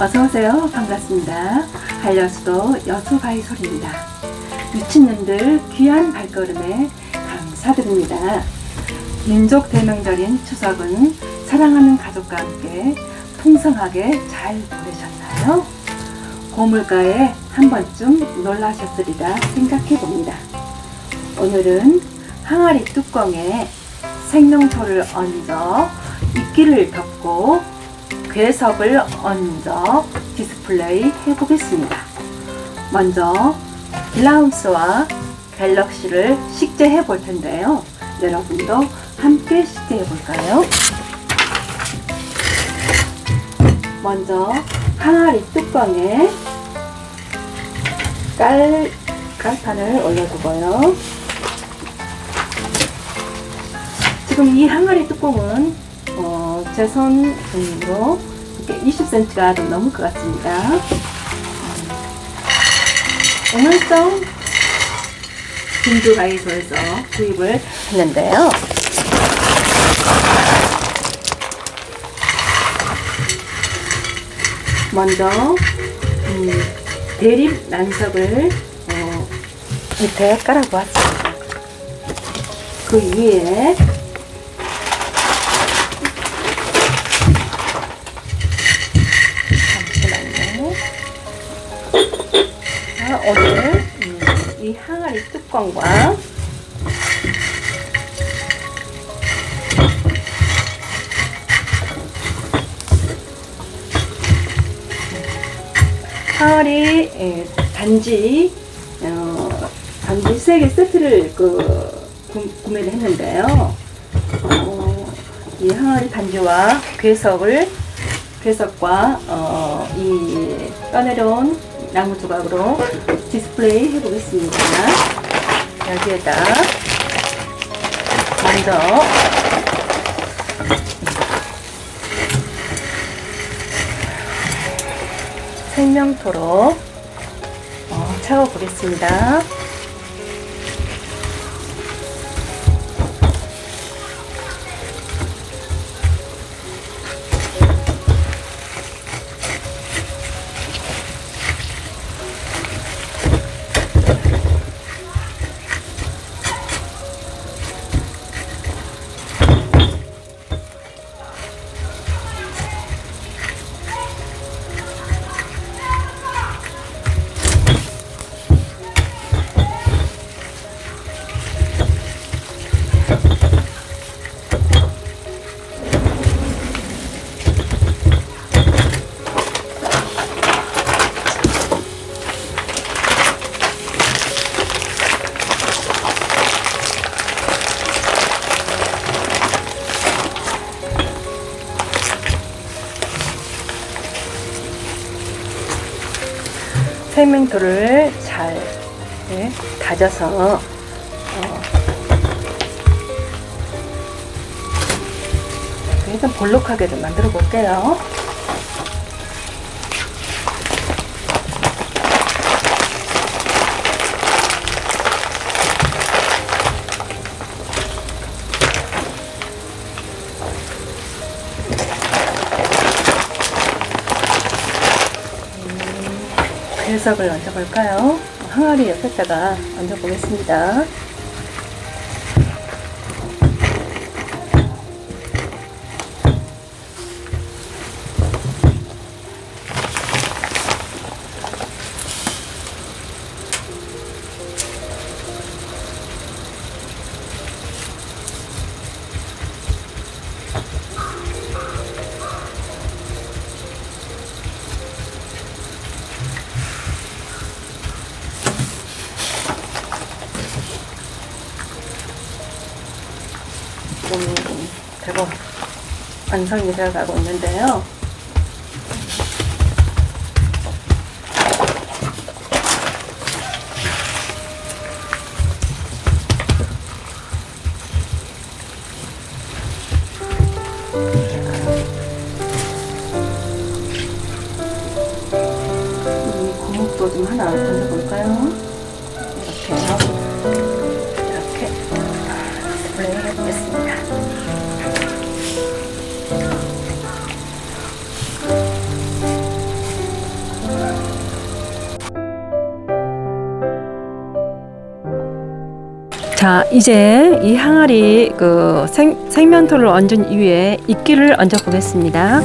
어서오세요. 반갑습니다. 한려수도 여수바이솔입니다. 유치님들 귀한 발걸음에 감사드립니다. 민족 대명절인 추석은 사랑하는 가족과 함께 풍성하게 잘 보내셨나요? 고물가에 한 번쯤 놀라셨으리라 생각해 봅니다. 오늘은 항아리 뚜껑에 생명초를 얹어 이끼를 덮고 괴석을 얹어 디스플레이 해보겠습니다. 먼저 블라움스와 갤럭시를 식재해 볼 텐데요. 여러분도 함께 식재해 볼까요? 먼저 항아리 뚜껑에 깔, 깔판을 올려두고요. 지금 이 항아리 뚜껑은 어, 제손 중으로 20cm가 좀 넘을 것 같습니다. 음, 오늘성 진주 가이소에서 구입을 했는데요. 먼저 음, 대립 난석을 어, 밑에 깔아보았습니다. 그 위에 이 뚜껑과 항아리 예, 단지 어, 단지 세개 세트를 그 구, 구매를 했는데요. 어, 이 항아리 단지와 괴석을 괴석과 어, 이 떠내려온 나무 조각으로 디스플레이 해보겠습니다. 여기에다 먼저 생명토로 어, 채워보겠습니다. 생명토를 잘 네, 다져서 어, 일단 볼록하게 좀 만들어 볼게요. 배석을 얹어볼까요? 항아리 옆에다가 얹어보겠습니다. 지금 제법 완성이 되어가고 있는데요. 이 고목도 좀 하나? 이렇게요. 이렇게 자, 이제 이 항아리 그 생, 생면토를 얹은 이후에 이끼를 얹어 보겠습니다.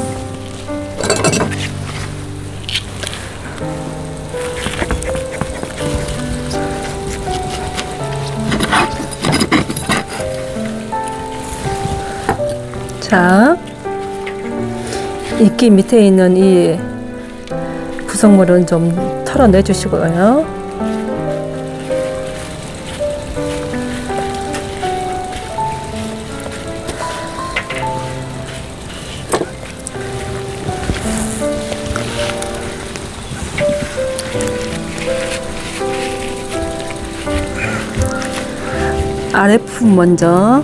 자, 이끼 밑에 있는 이 구성물은 좀 털어내 주시고요. 아랫부분 먼저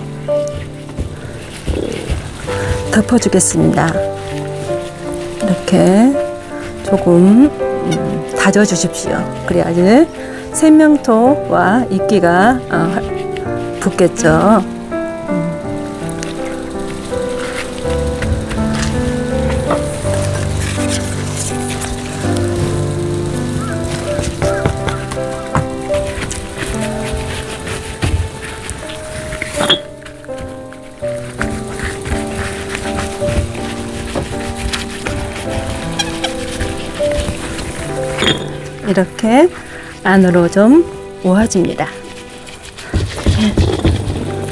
덮어주겠습니다. 이렇게 조금 음, 다져 주십시오. 그래야지 생명토와 이끼가 어, 붙겠죠. 이렇게 안으로 좀 모아집니다.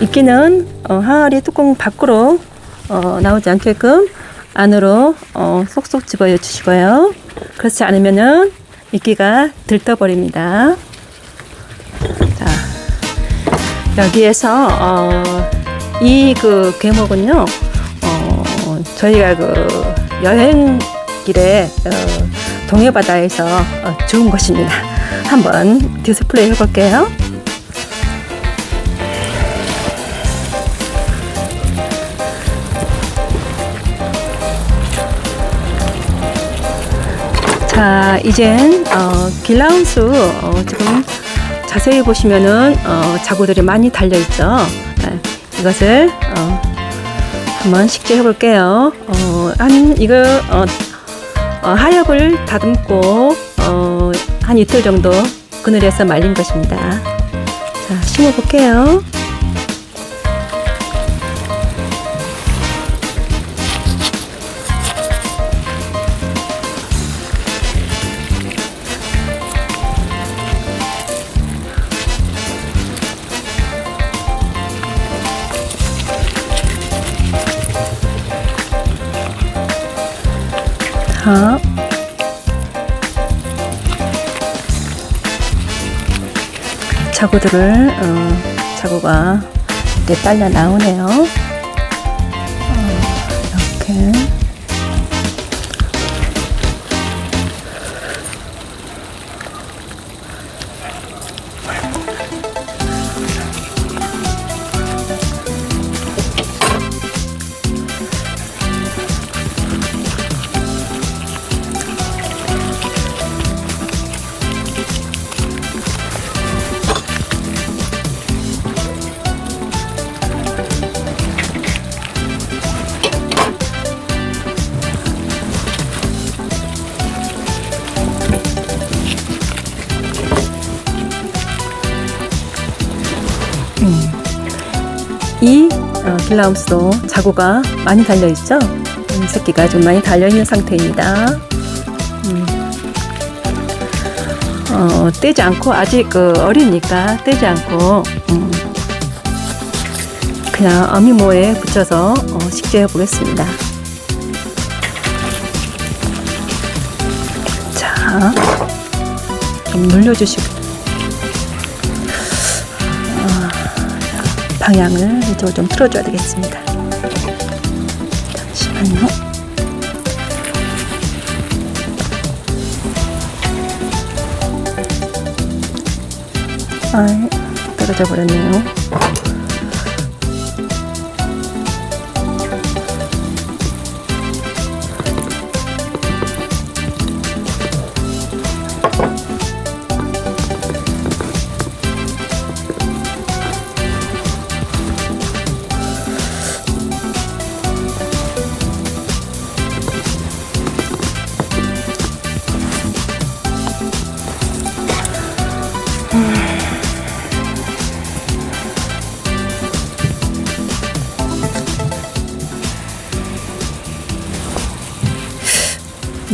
이끼는 어, 항아리 뚜껑 밖으로 어, 나오지 않게끔 안으로 어, 쏙쏙 집어 주시고요. 그렇지 않으면은 이끼가 들떠버립니다. 자, 여기에서 어, 이그 괴목은요, 어, 저희가 그 여행 길에 어, 동해 바다에서 어, 주운 것입니다. 한번 디스플레이 해볼게요. 자, 이젠 어, 길라운스 어, 지금 자세히 보시면은 어, 자구들이 많이 달려 있죠. 네, 이것을 어, 한번 식재해 볼게요. 어, 한 이거 어, 어, 하엽을 다듬고 어, 한 이틀 정도 그늘에서 말린 것입니다. 자, 심어 볼게요. 자, 자구들을 어, 자구가 이렇게 빨려 나오네요. 어, 길라우스도 자구가 많이 달려 있죠. 음, 새끼가 좀 많이 달려 있는 상태입니다. 음. 어, 떼지 않고 아직 그 어리니까 떼지 않고 음, 그냥 어미모에 붙여서 어, 식재해 보겠습니다. 자, 좀 눌러주시고. 방향을 이쪽으로 좀 틀어줘야 되겠습니다. 잠시만요. 아, 떨어져 버렸네요.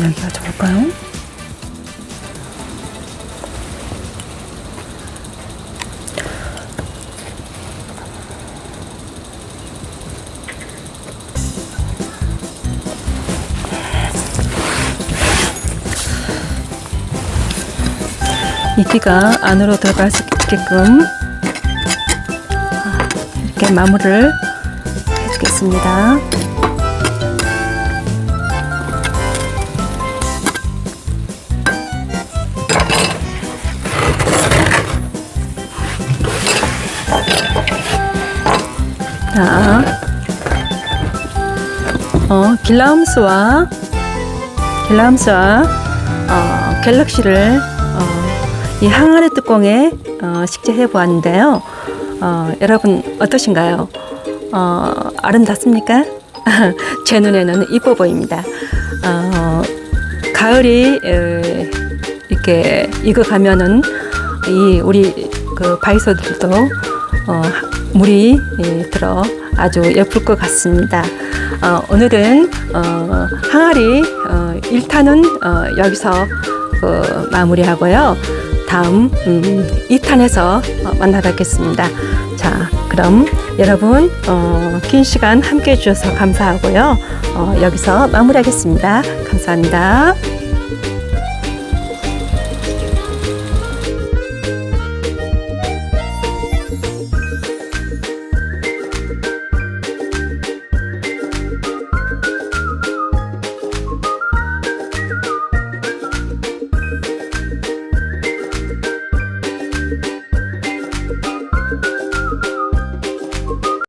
여기가 좋을까요? 이끼가 안으로 들어갈 수 있게끔 아, 이렇게 마무리를 해주겠습니다. 자, 어, 길라움스와 길라움스와 어, 갤럭시를 어, 이 항아리 뚜껑에 어, 식재해 보았는데요. 어, 여러분 어떠신가요? 어, 아름답습니까? 제 눈에는 이뻐 보입니다. 어, 가을이 에, 이렇게 익어가면은 이 우리 그 바이소들도 어, 물이 예, 들어 아주 예쁠 것 같습니다. 어, 오늘은 어, 항아리 어, 1탄은 어, 여기서 그 마무리하고요. 다음 음, 2탄에서 어, 만나 뵙겠습니다. 자, 그럼 여러분 어, 긴 시간 함께 해주셔서 감사하고요. 어, 여기서 마무리하겠습니다. 감사합니다.